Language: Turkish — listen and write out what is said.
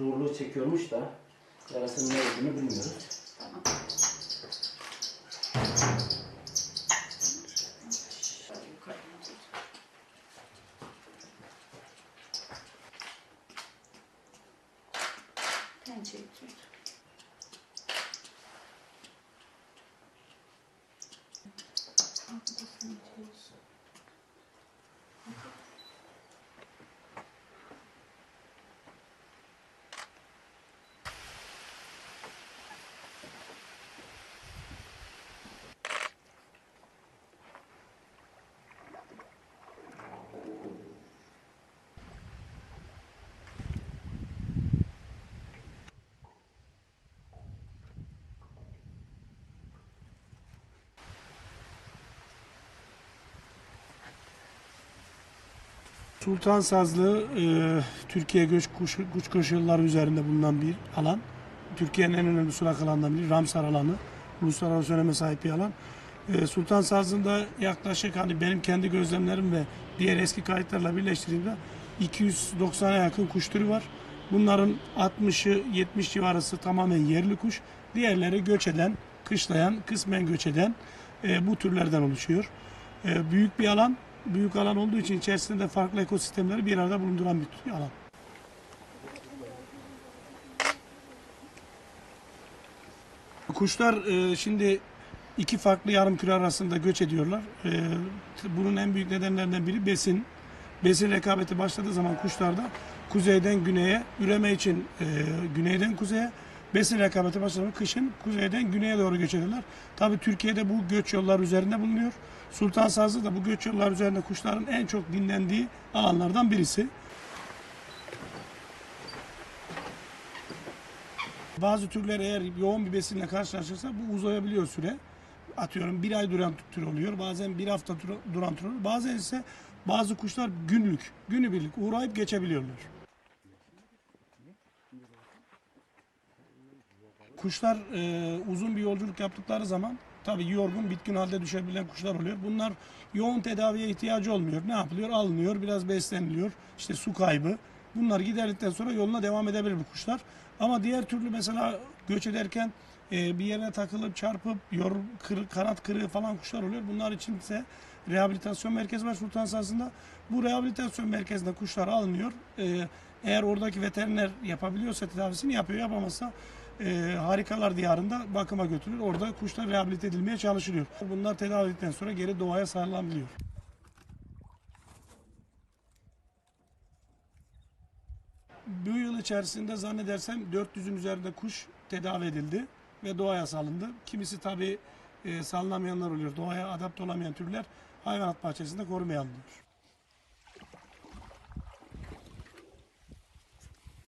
doğru çekiyormuş da yarasının ne olduğunu bilmiyoruz. Şöyle yukarıdan Sultan Sazlı e, Türkiye göç kuş, kuş koşulları üzerinde bulunan bir alan. Türkiye'nin en önemli sulak alanlarından biri Ramsar alanı. Uluslararası öneme sahip bir alan. E, Sultan Sazlı'nda yaklaşık hani benim kendi gözlemlerim ve diğer eski kayıtlarla birleştirdiğimde 290'a yakın kuş türü var. Bunların 60'ı 70 civarısı tamamen yerli kuş. Diğerleri göç eden, kışlayan, kısmen göç eden e, bu türlerden oluşuyor. E, büyük bir alan, büyük alan olduğu için içerisinde de farklı ekosistemleri bir arada bulunduran bir alan. Kuşlar e, şimdi iki farklı yarım küre arasında göç ediyorlar. E, bunun en büyük nedenlerinden biri besin. Besin rekabeti başladığı zaman kuşlarda kuzeyden güneye, üreme için e, güneyden kuzeye, besin rekabeti başladığı zaman kışın kuzeyden güneye doğru göç ederler. Tabii Türkiye'de bu göç yolları üzerinde bulunuyor. Sultan Sazlı da bu göç yolları üzerinde kuşların en çok dinlendiği alanlardan birisi. Bazı türler eğer yoğun bir besinle karşılaşırsa bu uzayabiliyor süre. Atıyorum bir ay duran tür oluyor. Bazen bir hafta dur- duran tür oluyor. Bazen ise bazı kuşlar günlük, günübirlik uğrayıp geçebiliyorlar. Kuşlar e, uzun bir yolculuk yaptıkları zaman tabii yorgun, bitkin halde düşebilen kuşlar oluyor. Bunlar yoğun tedaviye ihtiyacı olmuyor. Ne yapılıyor? Alınıyor, biraz besleniliyor. İşte su kaybı. Bunlar giderildikten sonra yoluna devam edebilir bu kuşlar. Ama diğer türlü mesela göç ederken e, bir yerine takılıp çarpıp yor, kırı- kanat kırığı falan kuşlar oluyor. Bunlar için ise rehabilitasyon merkezi var Sultan Sazı'nda. Bu rehabilitasyon merkezinde kuşlar alınıyor. E, eğer oradaki veteriner yapabiliyorsa tedavisini yapıyor. Yapamazsa e, harikalar diyarında bakıma götürülür. Orada kuşlar rehabilite edilmeye çalışılıyor. Bunlar tedavi edildikten sonra geri doğaya sarılabiliyor. Bu yıl içerisinde zannedersem 400'ün üzerinde kuş tedavi edildi ve doğaya salındı. Kimisi tabii e, salınamayanlar oluyor. Doğaya adapte olamayan türler hayvanat bahçesinde korumaya alınıyor.